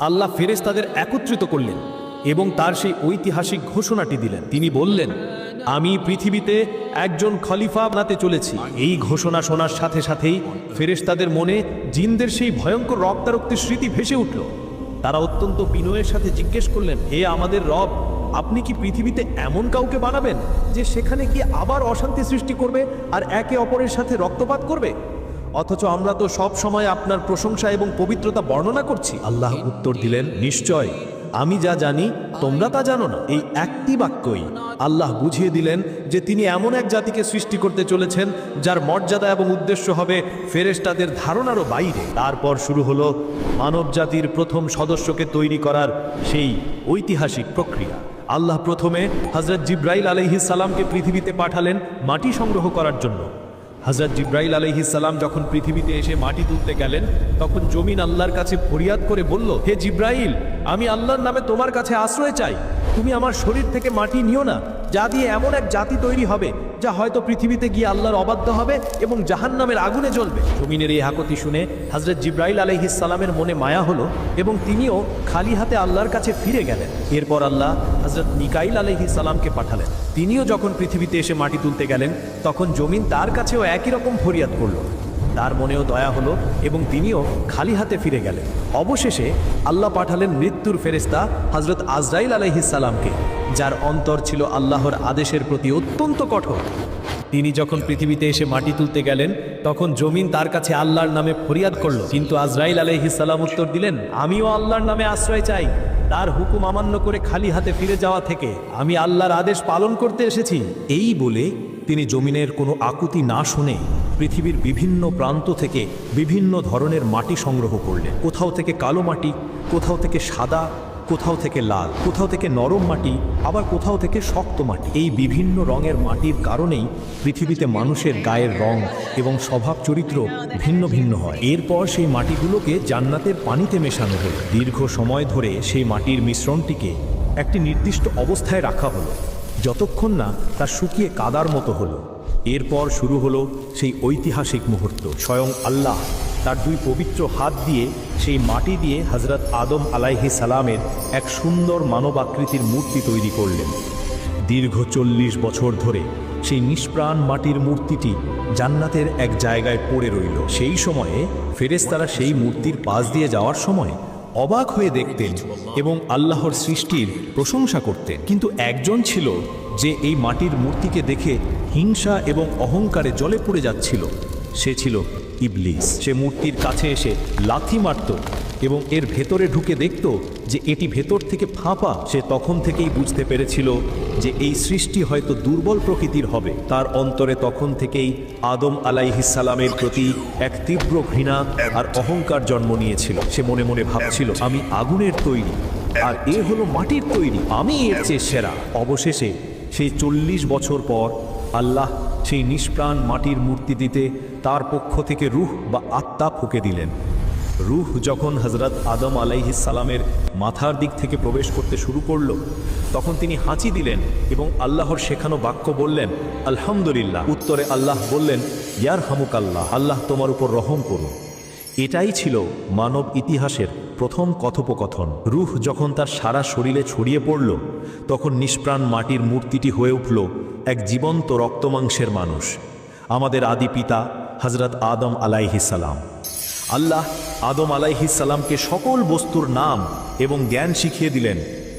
আল্লাহ ফেরেশতাদের একত্রিত করলেন এবং তার সেই ঐতিহাসিক ঘোষণাটি দিলেন। তিনি বললেন, আমি পৃথিবীতে একজন খলিফা বানাতে চলেছি। এই ঘোষণা শোনার সাথে সাথেই ফেরেশতাদের মনে জিনদের সেই ভয়ঙ্কর রক্তারক্তির স্মৃতি ভেসে উঠল। তারা অত্যন্ত বিনয়ের সাথে জিজ্ঞেস করলেন, হে আমাদের রব, আপনি কি পৃথিবীতে এমন কাউকে বানাবেন যে সেখানে কি আবার অশান্তি সৃষ্টি করবে আর একে অপরের সাথে রক্তপাত করবে? অথচ আমরা তো সব সময় আপনার প্রশংসা এবং পবিত্রতা বর্ণনা করছি। আল্লাহ উত্তর দিলেন নিশ্চয়। আমি যা জানি তোমরা তা জানো না। এই একটি বাক্যই আল্লাহ বুঝিয়ে দিলেন যে তিনি এমন এক জাতিকে সৃষ্টি করতে চলেছেন যার মর্যাদা এবং উদ্দেশ্য হবে ফেরেশতাদের ধারণারও বাইরে। তারপর শুরু হলো মানব জাতির প্রথম সদস্যকে তৈরি করার সেই ঐতিহাসিক প্রক্রিয়া। আল্লাহ প্রথমে হজরত জিব্রাইল আলহিস সালামকে পৃথিবীতে পাঠালেন মাটি সংগ্রহ করার জন্য। হজরত জিব্রাইল আলহি সালাম যখন পৃথিবীতে এসে মাটি তুলতে গেলেন, তখন জমিন আল্লাহর কাছে ফরিয়াদ করে বলল, হে জিব্রাইল, আমি আল্লাহর নামে তোমার কাছে আশ্রয় চাই। তুমি আমার শরীর থেকে মাটি নিও না, যা দিয়ে এমন এক জাতি তৈরি হবে, যা হয়তো পৃথিবীতে গিয়ে আল্লাহর অবাধ্য হবে এবং জাহান নামের আগুনে জ্বলবে। জমিনের এই হাকতি শুনে হজরত জিব্রাইল আলহিস সালামের মনে মায়া হলো এবং তিনিও খালি হাতে আল্লাহর কাছে ফিরে গেলেন। এরপর আল্লাহ হজরত মিকাইল আলহিস সালামকে পাঠালেন। তিনিও যখন পৃথিবীতে এসে মাটি তুলতে গেলেন, তখন জমিন তার কাছেও একই রকম ফরিয়াদ করল। তার মনেও দয়া হলো এবং তিনিও খালি হাতে ফিরে গেলেন। অবশেষে আল্লাহ পাঠালেন মৃত্যুর ফেরেস্তা হজরত আজরাইল আলহিসাল্লামকে যার অন্তর ছিল আল্লাহর আদেশের প্রতি অত্যন্ত কঠোর। তিনি যখন পৃথিবীতে এসে মাটি তুলতে গেলেন, তখন জমিন তার কাছে আল্লাহর নামে ফরিয়াদ করল। কিন্তু আজরাইল আলহিসাল্লাম উত্তর দিলেন, আমিও আল্লাহর নামে আশ্রয় চাই। তার হুকুম অমান্য করে খালি হাতে ফিরে যাওয়া থেকে আমি আল্লাহর আদেশ পালন করতে এসেছি। এই বলে তিনি জমিনের কোনো আকুতি না শুনে পৃথিবীর বিভিন্ন প্রান্ত থেকে বিভিন্ন ধরনের মাটি সংগ্রহ করলেন। কোথাও থেকে কালো মাটি, কোথাও থেকে সাদা, কোথাও থেকে লাল, কোথাও থেকে নরম মাটি, আবার কোথাও থেকে শক্ত মাটি। এই বিভিন্ন রঙের মাটির কারণেই পৃথিবীতে মানুষের গায়ের রং এবং স্বভাব চরিত্র ভিন্ন ভিন্ন হয়। এরপর সেই মাটিগুলোকে জান্নাতের পানিতে মেশানো হলো। দীর্ঘ সময় ধরে সেই মাটির মিশ্রণটিকে একটি নির্দিষ্ট অবস্থায় রাখা হলো, যতক্ষণ না তা শুকিয়ে কাদার মতো হলো। এরপর শুরু হলো সেই ঐতিহাসিক মুহূর্ত। স্বয়ং আল্লাহ তার দুই পবিত্র হাত দিয়ে সেই মাটি দিয়ে হজরত আদম আলাইহি সালামের এক সুন্দর মানবাকৃতির মূর্তি তৈরি করলেন। দীর্ঘ চল্লিশ বছর ধরে সেই নিষ্প্রাণ মাটির মূর্তিটি জান্নাতের এক জায়গায় পড়ে রইল। সেই সময়ে ফেরেশতারা সেই মূর্তির পাশ দিয়ে যাওয়ার সময় অবাক হয়ে দেখতেন এবং আল্লাহর সৃষ্টির প্রশংসা করতেন। কিন্তু একজন ছিল যে এই মাটির মূর্তিকে দেখে হিংসা এবং অহংকারে জলে পড়ে যাচ্ছিল, সে ছিল ইবলিস। সে মূর্তির কাছে এসে লাথি মারত এবং এর ভেতরে ঢুকে দেখত যে এটি ভেতর থেকে ফাঁপা। সে তখন থেকেই বুঝতে পেরেছিল যে এই সৃষ্টি হয়তো দুর্বল প্রকৃতির হবে। তার অন্তরে তখন থেকেই আদম আলাইহিসালামের প্রতি এক তীব্র ঘৃণা আর অহংকার জন্ম নিয়েছিল। সে মনে মনে ভাবছিল, আমি আগুনের তৈরি, আর এ হলো মাটির তৈরি, আমি এর চেয়ে সেরা। অবশেষে সেই চল্লিশ বছর পর আল্লাহ সেই নিষ্প্রাণ মাটির মূর্তি দিতে তার পক্ষ থেকে রুহ বা আত্মা ফুকে দিলেন। রুহ যখন হজরত আদম আলাইহিসালামের মাথার দিক থেকে প্রবেশ করতে শুরু করল, তখন তিনি হাঁচি দিলেন এবং আল্লাহর শেখানো বাক্য বললেন, আলহামদুলিল্লাহ। উত্তরে আল্লাহ বললেন ইয়ার হামুক আল্লাহ আল্লাহ তোমার উপর রহম করুন। এটাই ছিল মানব ইতিহাসের প্রথম কথোপকথন। রুহ যখন তার সারা শরীরে ছড়িয়ে পড়ল, তখন নিষ্প্রাণ মাটির মূর্তিটি হয়ে উঠল এক জীবন্ত রক্তমাংসের মানুষ। আমাদের আদি পিতা হজরত আদম আলাইহিসালাম আল্লাহ আদম আলাইহিসাল্লামকে সকল বস্তুর নাম এবং জ্ঞান শিখিয়ে দিলেন,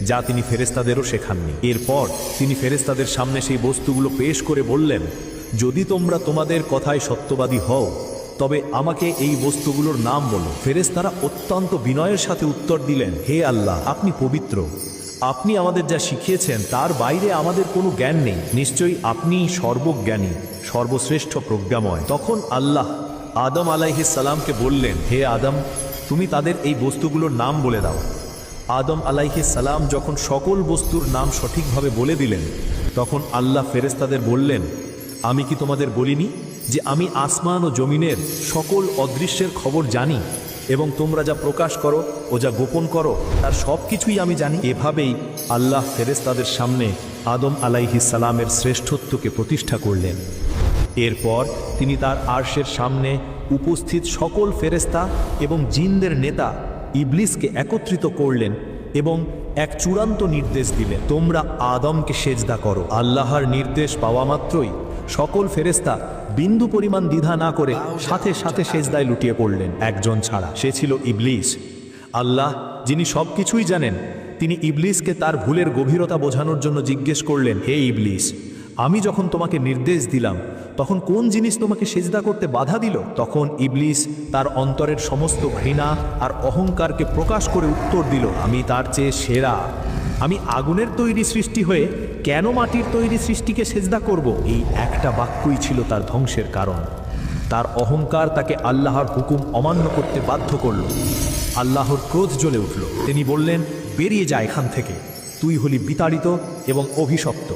যা তিনি ফেরেস্তাদেরও শেখাননি। এরপর তিনি ফেরেস্তাদের সামনে সেই বস্তুগুলো পেশ করে বললেন, যদি তোমরা তোমাদের কথায় সত্যবাদী হও তবে আমাকে এই বস্তুগুলোর নাম বলো। ফেরেস্তারা অত্যন্ত বিনয়ের সাথে উত্তর দিলেন, হে আল্লাহ, আপনি পবিত্র। আপনি আমাদের যা শিখিয়েছেন, তার বাইরে আমাদের কোনো জ্ঞান নেই। নিশ্চয়ই আপনি সর্বজ্ঞানী, সর্বশ্রেষ্ঠ প্রজ্ঞাময়। তখন আল্লাহ আদম সালামকে বললেন, হে আদম, তুমি তাদের এই বস্তুগুলোর নাম বলে দাও। আদম সালাম যখন সকল বস্তুর নাম সঠিকভাবে বলে দিলেন, তখন আল্লাহ ফেরেস্তাদের বললেন, আমি কি তোমাদের বলিনি? যে আমি আসমান ও জমিনের সকল অদৃশ্যের খবর জানি এবং তোমরা যা প্রকাশ করো ও যা গোপন করো, তার সব কিছুই আমি জানি। এভাবেই আল্লাহ ফেরেস্তাদের সামনে আদম আলাইহিস সালামের শ্রেষ্ঠত্বকে প্রতিষ্ঠা করলেন। এরপর তিনি তার আরশের সামনে উপস্থিত সকল ফেরেস্তা এবং জিনদের নেতা ইবলিসকে একত্রিত করলেন এবং এক চূড়ান্ত নির্দেশ দিলেন, তোমরা আদমকে সেজদা করো। আল্লাহর নির্দেশ পাওয়া মাত্রই সকল ফেরেস্তা বিন্দু পরিমাণ দ্বিধা না করে সাথে সাথে সেজদায় লুটিয়ে পড়লেন। একজন ছাড়া, সে ছিল ইবলিস। আল্লাহ, যিনি সব কিছুই জানেন, তিনি ইবলিসকে তার ভুলের গভীরতা বোঝানোর জন্য জিজ্ঞেস করলেন, হে ইবলিস, আমি যখন তোমাকে নির্দেশ দিলাম, তখন কোন জিনিস তোমাকে সেজদা করতে বাধা দিল? তখন ইবলিস তার অন্তরের সমস্ত ঘৃণা আর অহংকারকে প্রকাশ করে উত্তর দিল, আমি তার চেয়ে সেরা। আমি আগুনের তৈরি সৃষ্টি হয়ে কেন মাটির তৈরি সৃষ্টিকে সেজদা করব? এই একটা বাক্যই ছিল তার ধ্বংসের কারণ। তার অহংকার তাকে আল্লাহর হুকুম অমান্য করতে বাধ্য করল। আল্লাহর ক্রোধ জ্বলে উঠল। তিনি বললেন, বেরিয়ে যা এখান থেকে। তুই হলি বিতাড়িত এবং অভিশপ্ত।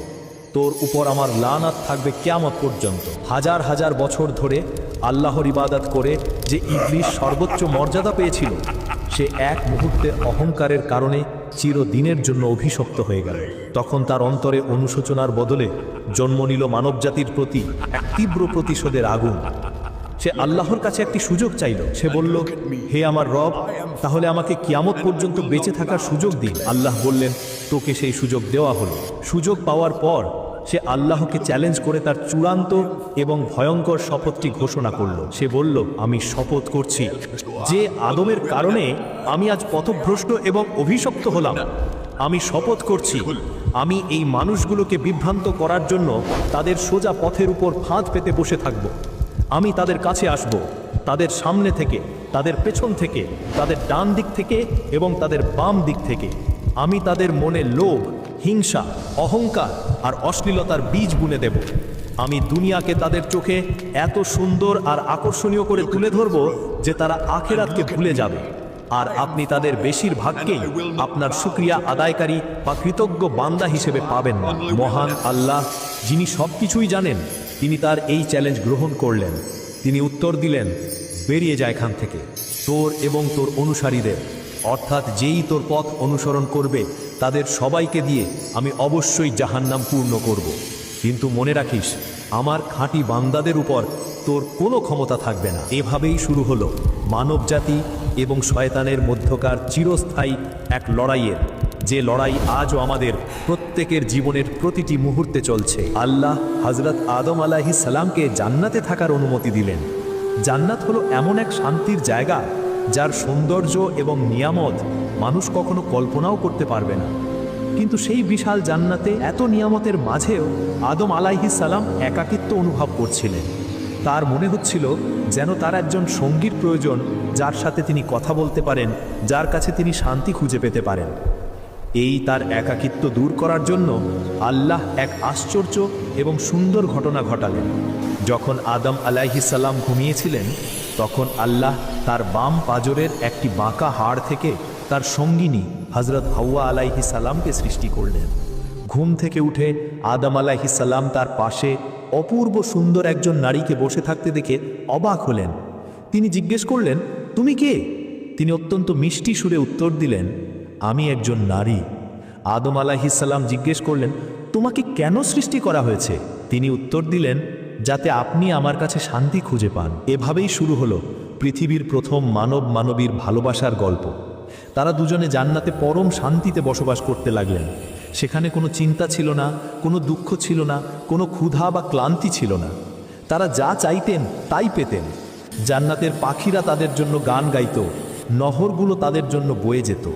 তোর উপর আমার লানাত থাকবে কেয়ামত পর্যন্ত। হাজার হাজার বছর ধরে আল্লাহর ইবাদত করে যে ইবলিশ সর্বোচ্চ মর্যাদা পেয়েছিল, সে এক মুহূর্তের অহংকারের কারণে চিরদিনের জন্য অভিশপ্ত হয়ে গেল। তখন তার অন্তরে অনুশোচনার বদলে জন্ম নিল মানবজাতির প্রতি এক তীব্র প্রতিশোধের আগুন। সে আল্লাহর কাছে একটি সুযোগ চাইল। সে বলল, হে আমার রব, তাহলে আমাকে কিয়ামত পর্যন্ত বেঁচে থাকার সুযোগ দিন। আল্লাহ বললেন, তোকে সেই সুযোগ দেওয়া হলো। সুযোগ পাওয়ার পর সে আল্লাহকে চ্যালেঞ্জ করে তার চূড়ান্ত এবং ভয়ঙ্কর শপথটি ঘোষণা করল। সে বলল, আমি শপথ করছি। যে আদমের কারণে আমি আজ পথভ্রষ্ট এবং অভিশপ্ত হলাম। আমি শপথ করছি। আমি এই মানুষগুলোকে বিভ্রান্ত করার জন্য তাদের সোজা পথের উপর ফাঁদ পেতে বসে থাকব। আমি তাদের কাছে আসব। তাদের সামনে থেকে, তাদের পেছন থেকে, তাদের ডান দিক থেকে এবং তাদের বাম দিক থেকে। আমি তাদের মনে লোভ হিংসা, অহংকার আর অশ্লীলতার বীজ বুনে দেব। আমি দুনিয়াকে তাদের চোখে এত সুন্দর আর আকর্ষণীয় করে তুলে ধরব যে তারা আখেরাতকে ভুলে যাবে। আর আপনি তাদের বেশিরভাগকেই আপনার সুক্রিয়া আদায়কারী বা কৃতজ্ঞ বান্দা হিসেবে পাবেন না। মহান আল্লাহ, যিনি সব কিছুই জানেন, তিনি তার এই চ্যালেঞ্জ গ্রহণ করলেন। তিনি উত্তর দিলেন, বেরিয়ে যায় এখান থেকে। তোর এবং তোর অনুসারীদের, অর্থাৎ যেই তোর পথ অনুসরণ করবে তাদের সবাইকে দিয়ে আমি অবশ্যই জাহান্নাম পূর্ণ করব। কিন্তু মনে রাখিস, আমার খাঁটি বান্দাদের উপর তোর কোনো ক্ষমতা থাকবে না। এভাবেই শুরু হলো মানবজাতি এবং শয়তানের মধ্যকার চিরস্থায়ী এক লড়াইয়ের, যে লড়াই আজও আমাদের প্রত্যেকের জীবনের প্রতিটি মুহূর্তে চলছে। আল্লাহ হজরত আদম আলাহি সালামকে জান্নাতে থাকার অনুমতি দিলেন। জান্নাত হলো এমন এক শান্তির জায়গা যার সৌন্দর্য এবং নিয়ামত মানুষ কখনো কল্পনাও করতে পারবে না। কিন্তু সেই বিশাল জান্নাতে এত নিয়ামতের মাঝেও আদম সালাম একাকিত্ব অনুভব করছিলেন। তার মনে হচ্ছিল যেন তার একজন সঙ্গীর প্রয়োজন, যার সাথে তিনি কথা বলতে পারেন, যার কাছে তিনি শান্তি খুঁজে পেতে পারেন। এই তার একাকিত্ব দূর করার জন্য আল্লাহ এক আশ্চর্য এবং সুন্দর ঘটনা ঘটালেন। যখন আদম আলাইহিসাল্লাম ঘুমিয়েছিলেন, তখন আল্লাহ তার বাম পাজরের একটি বাঁকা হাড় থেকে তার সঙ্গিনী হজরত হাওয়া আলাইহি সালামকে সৃষ্টি করলেন। ঘুম থেকে উঠে আদম আলাইহিস সালাম তার পাশে অপূর্ব সুন্দর একজন নারীকে বসে থাকতে দেখে অবাক হলেন। তিনি জিজ্ঞেস করলেন, তুমি কে? তিনি অত্যন্ত মিষ্টি সুরে উত্তর দিলেন আমি একজন নারী। আদম আলাইহিস সালাম জিজ্ঞেস করলেন, তোমাকে কেন সৃষ্টি করা হয়েছে? তিনি উত্তর দিলেন, যাতে আপনি আমার কাছে শান্তি খুঁজে পান। এভাবেই শুরু হলো পৃথিবীর প্রথম মানব মানবীর ভালোবাসার গল্প। তারা দুজনে জান্নাতে পরম শান্তিতে বসবাস করতে লাগলেন। সেখানে কোনো চিন্তা ছিল না, কোনো দুঃখ ছিল না, কোনো ক্ষুধা বা ক্লান্তি ছিল না। তারা যা চাইতেন তাই পেতেন। জান্নাতের পাখিরা তাদের জন্য গান গাইত, নহরগুলো তাদের জন্য বয়ে যেত।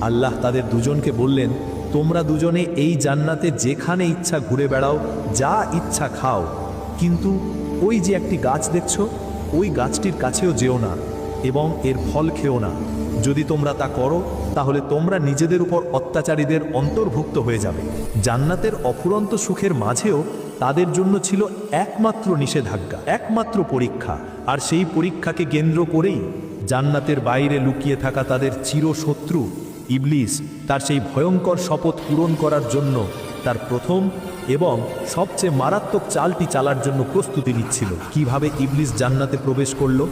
আল্লাহ তাদের দুজনকে বললেন, তোমরা দুজনে এই জান্নাতে যেখানে ইচ্ছা ঘুরে বেড়াও, যা ইচ্ছা খাও। কিন্তু ওই যে একটি গাছ দেখছ, ওই গাছটির কাছেও যেও না এবং এর ফল খেও না। যদি তোমরা তা করো, তাহলে তোমরা নিজেদের উপর অত্যাচারীদের অন্তর্ভুক্ত হয়ে যাবে। জান্নাতের অফুরন্ত সুখের মাঝেও তাদের জন্য ছিল একমাত্র নিষেধাজ্ঞা, একমাত্র পরীক্ষা। আর সেই পরীক্ষাকে কেন্দ্র করেই জান্নাতের বাইরে লুকিয়ে থাকা তাদের চিরশত্রু ইবলিস তার সেই ভয়ঙ্কর শপথ পূরণ করার জন্য তার প্রথম এবং সবচেয়ে মারাত্মক চালটি চালার জন্য প্রস্তুতি নিচ্ছিল। কীভাবে ইবলিস জান্নাতে প্রবেশ করল?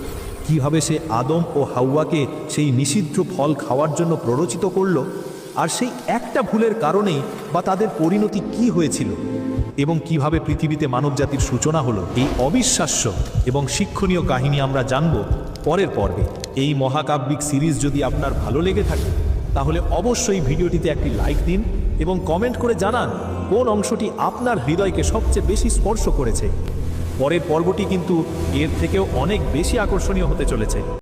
কীভাবে সে আদম ও হাওয়াকে সেই নিষিদ্ধ ফল খাওয়ার জন্য প্ররোচিত করল? আর সেই একটা ভুলের কারণেই বা তাদের পরিণতি কি হয়েছিল? এবং কীভাবে পৃথিবীতে মানবজাতির সূচনা হলো? এই অবিশ্বাস্য এবং শিক্ষণীয় কাহিনী আমরা জানব পরের পর্বে। এই মহাকাব্যিক সিরিজ যদি আপনার ভালো লেগে থাকে তাহলে অবশ্যই ভিডিওটিতে একটি লাইক দিন এবং কমেন্ট করে জানান কোন অংশটি আপনার হৃদয়কে সবচেয়ে বেশি স্পর্শ করেছে। পরের পর্বটি কিন্তু এর থেকেও অনেক বেশি আকর্ষণীয় হতে চলেছে।